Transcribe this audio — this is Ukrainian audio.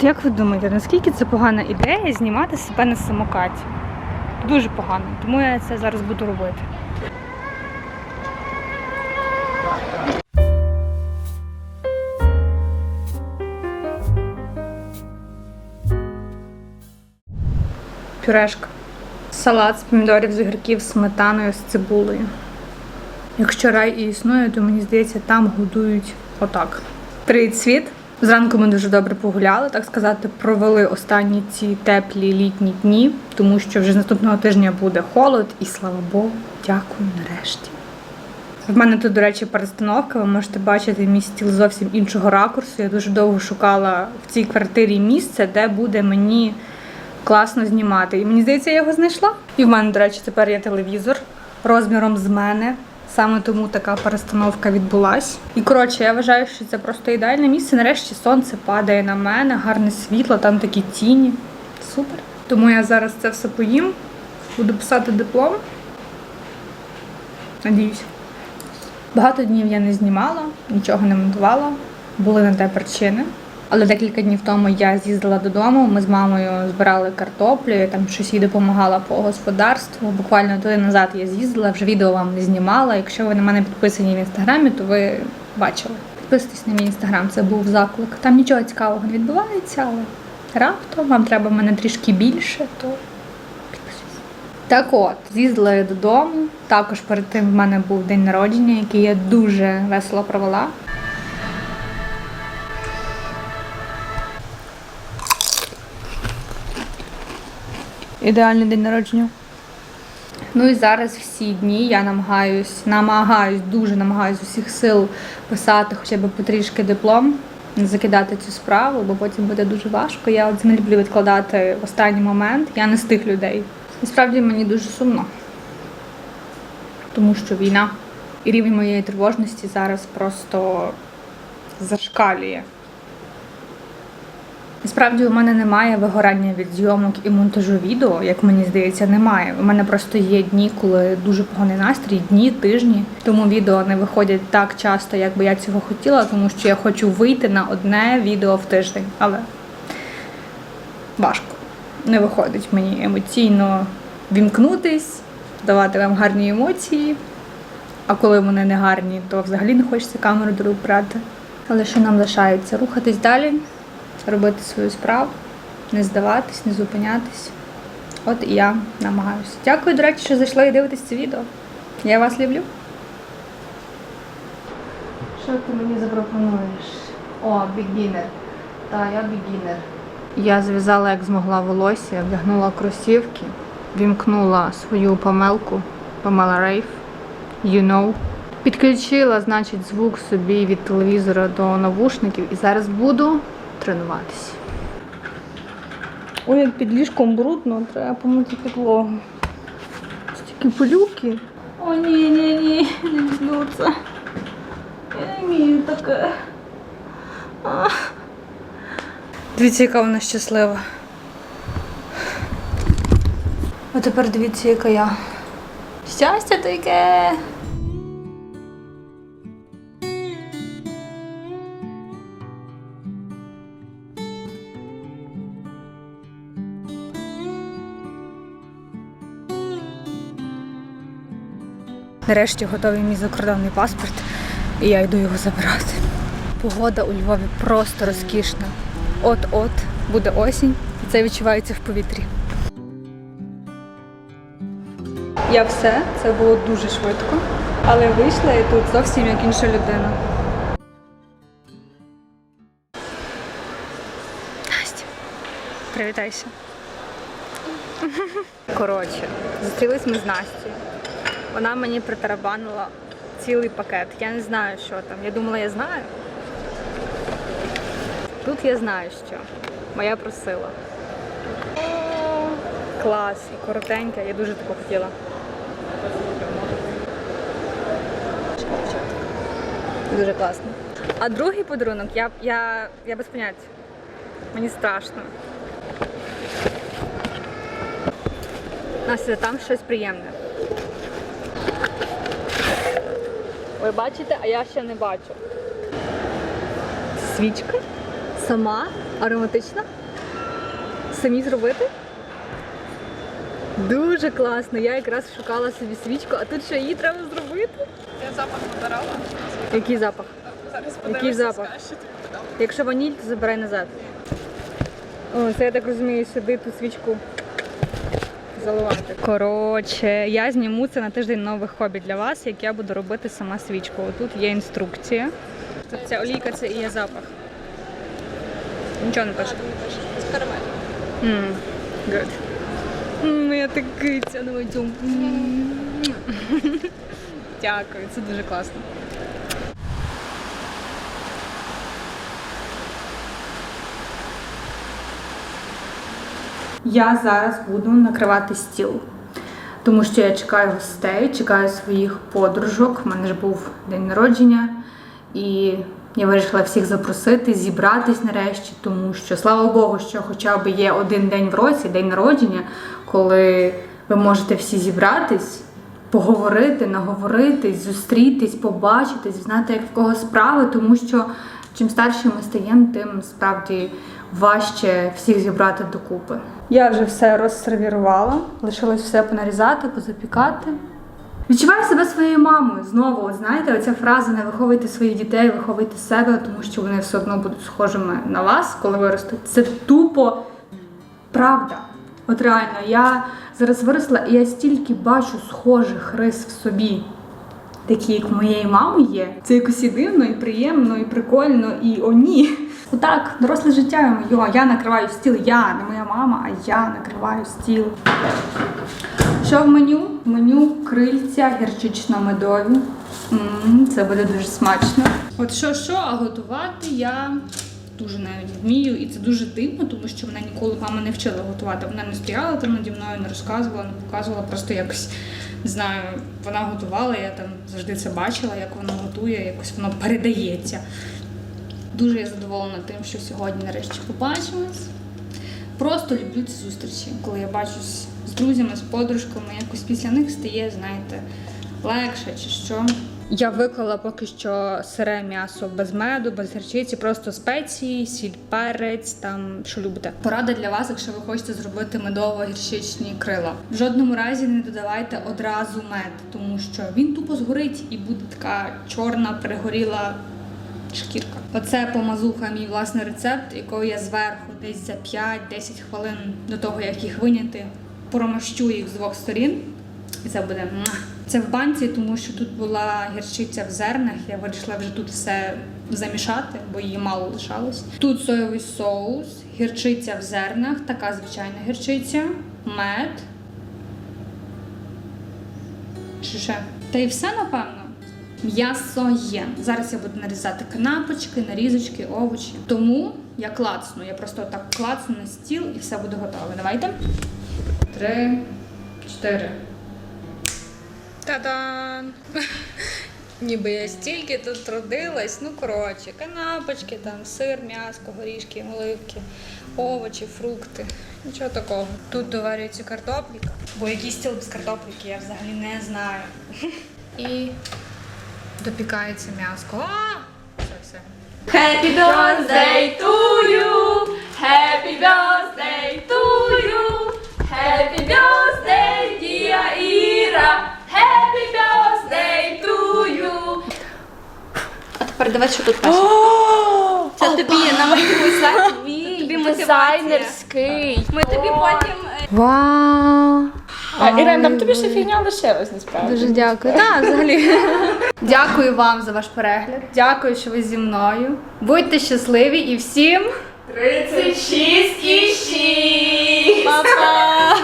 От як ви думаєте, наскільки це погана ідея знімати себе на самокаті? Дуже погано, тому я це зараз буду робити. Пюрешка. Салат з помідорів, з огірків, з сметаною, з цибулею. Якщо рай і існує, то мені здається, там годують отак. Привіт, світ! Зранку ми дуже добре погуляли, так сказати, провели останні ці теплі літні дні, тому що вже з наступного тижня буде холод, і слава Богу, дякую нарешті. В мене тут, до речі, перестановка. Ви можете бачити мій стіл зовсім іншого ракурсу. Я дуже довго шукала в цій квартирі місце, де буде мені класно знімати. І мені здається, я його знайшла. І в мене, до речі, тепер є телевізор розміром з мене. Саме тому така перестановка відбулась. І коротше, я вважаю, що це просто ідеальне місце. Нарешті сонце падає на мене, гарне світло, там такі тіні. Супер. Тому я зараз це все поїм, буду писати диплом. Надіюсь. Багато днів я не знімала, нічого не монтувала. Були на те причини. Але декілька днів тому я з'їздила додому. Ми з мамою збирали картоплю, я там щось їй допомагала по господарству. Буквально туди назад я з'їздила, вже відео вам не знімала. Якщо ви на мене підписані в інстаграмі, то ви бачили. Підписуйтесь на мій інстаграм, це був заклик. Там нічого цікавого не відбувається, але раптом вам треба мене трішки більше, то підписуйтесь. Так от, з'їздила я додому. Також перед тим в мене був день народження, який я дуже весело провела. Ідеальний день народження. Ну і зараз всі дні я намагаюсь, намагаюсь, дуже намагаюсь усіх сил писати хоча б потрішки диплом, не закидати цю справу, бо потім буде дуже важко. Я не люблю відкладати в останній момент. Я не з тих людей. Насправді мені дуже сумно, тому що війна і рівень моєї тривожності зараз просто зашкалює. Насправді у мене немає вигорання від зйомок і монтажу відео, як мені здається, немає. У мене просто є дні, коли дуже поганий настрій, дні, тижні. Тому відео не виходять так часто, як би я цього хотіла, тому що я хочу вийти на одне відео в тиждень. Але важко. Не виходить мені емоційно вімкнутись, давати вам гарні емоції. А коли вони не гарні, то взагалі не хочеться камеру до брати. Але що нам лишається? Рухатись далі робити свою справу, не здаватись, не зупинятись. От і я намагаюся. Дякую, до речі, що зайшли і дивитесь це відео. Я вас люблю. Що ти мені запропонуєш? О, бігінер. Та, я бігінер. Я зв'язала, як змогла волосся, вдягнула кросівки, вімкнула свою помелку, помела рейф, you know. Підключила, значить, звук собі від телевізора до навушників і зараз буду тренуватися. Ой, як під ліжком брудно, треба помити підлогу. Стільки пилюки. О, ні, ні, ні, не люблю це. Я не вмію таке. Дивіться, яка вона щаслива. А тепер дивіться, яка я. Щастя таке. Нарешті готовий мій закордонний паспорт, і я йду його забирати. Погода у Львові просто розкішна. От-от буде осінь, і це відчувається в повітрі. Я все, це було дуже швидко, але вийшла і тут зовсім як інша людина. Настя, привітайся. Коротше, зустрілись ми з Настю. Вона мені притарабанила цілий пакет. Я не знаю, що там. Я думала, я знаю. Тут я знаю, що. Моя просила. Клас, і коротенька, я дуже таку хотіла. Дуже класно. А другий подарунок я, я, я без поняття. Мені страшно. Настя, там щось приємне. Ви бачите, а я ще не бачу. Свічка? Сама? Ароматична? Самі зробити? Дуже класно. Я якраз шукала собі свічку, а тут ще її треба зробити. Я запах набирала. Який запах? Зараз Який запах? Якщо ваніль, то забирай назад. О, це я так розумію, сюди ту свічку заливати. Коротше, я зніму це на тиждень нових хобі для вас, як я буду робити сама свічку. Тут є інструкція. Тут ця олійка це і є запах. Нічого не пише. Карамель. Mm, good. М, Моя такиця, давай. Дякую, це дуже класно. Я зараз буду накривати стіл, тому що я чекаю гостей, чекаю своїх подружок. У мене ж був день народження, і я вирішила всіх запросити, зібратись нарешті, тому що слава Богу, що хоча б є один день в році, день народження, коли ви можете всі зібратись. Поговорити, наговоритись, зустрітись, побачитись, знати, як в кого справи, тому що чим старше ми стаємо, тим справді важче всіх зібрати докупи. Я вже все розсервірувала, лишилось все понарізати, позапікати. Відчуваю себе своєю мамою знову. От знаєте, оця фраза не виховуйте своїх дітей, виховуйте себе, тому що вони все одно будуть схожими на вас, коли виростуть. Це тупо правда. От реально, я зараз виросла, і я стільки бачу схожих рис в собі, такі, як моєї мами є. Це якось і дивно, і приємно, і прикольно, і о ні. Отак, доросле життя моє. Я накриваю стіл, я, не моя мама, а я накриваю стіл. Що в меню? В меню крильця гірчично-медові. Це буде дуже смачно. От що, що, а готувати я дуже навіть вмію, і це дуже дивно, тому що мене ніколи мама не вчила готувати. Вона не стояла там наді мною, не розказувала, не показувала, просто якось не знаю, вона готувала, я там завжди це бачила, як вона готує, якось воно передається. Дуже я задоволена тим, що сьогодні нарешті побачимось. Просто люблю ці зустрічі, коли я бачусь з друзями, з подружками, якось після них стає, знаєте, легше чи що. Я виклала поки що сире м'ясо без меду, без гірчиці, просто спеції, сіль, перець, там що любите. Порада для вас, якщо ви хочете зробити медово-гірчичні крила. В жодному разі не додавайте одразу мед, тому що він тупо згорить і буде така чорна, пригоріла шкірка. Оце помазуха мій власний рецепт, якого я зверху десь за 5-10 хвилин до того, як їх виняти, промащу їх з двох сторін. І це буде це в банці, тому що тут була гірчиця в зернах. Я вирішила вже тут все замішати, бо її мало лишалось. Тут соєвий соус, гірчиця в зернах, така звичайна гірчиця, мед. Що ще? Та й все, напевно. М'ясо є. Зараз я буду нарізати канапочки, нарізочки, овочі. Тому я клацну. Я просто так клацну на стіл і все буде готове. Давайте. Три, чотири. Та-дан! Ніби я стільки тут трудилась. Ну, коротше, канапочки, там сир, м'яско, горішки, оливки, овочі, фрукти. Нічого такого. Тут доварюється картопліка, бо який стіл без картопліки, я взагалі не знаю. І допікається м'яско. Все, все. Happy birthday to you. Happy birthday to you. Happy birthday, dear Іра. Happy birthday to you. А тепер давай, що тут пише. Це тобі на моєму сайті. Тобі дизайнерський. Ми тобі потім е, Вау! А, Ірен, там тобі ще фігня лишилась, насправді. Дуже дякую. Так, взагалі. Дякую вам за ваш перегляд. Дякую, що ви зі мною. Будьте щасливі і всім. 36 і 6. Па-па.